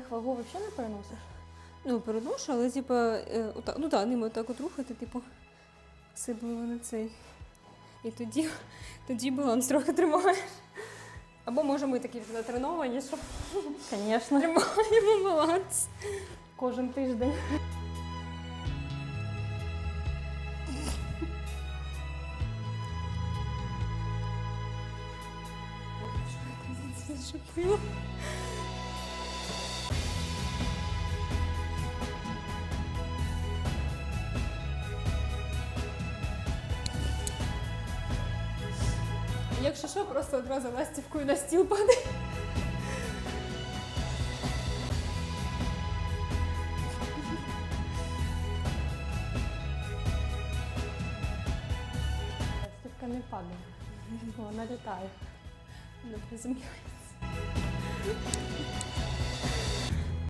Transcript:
них вагу взагалі не переносиш? Ну, переношу, але типу, е, отак, ну так, ними отак от рухати, типу, особливо на цей. І тоді, тоді баланс трохи тримає. Або може ми такі натреновані, що Звісно. тримаємо баланс. Кожен тиждень. Зачепила. Якщо що, просто одразу ластівкою на стіл падає. Ластівка не падає. Вона літає. не приземляється.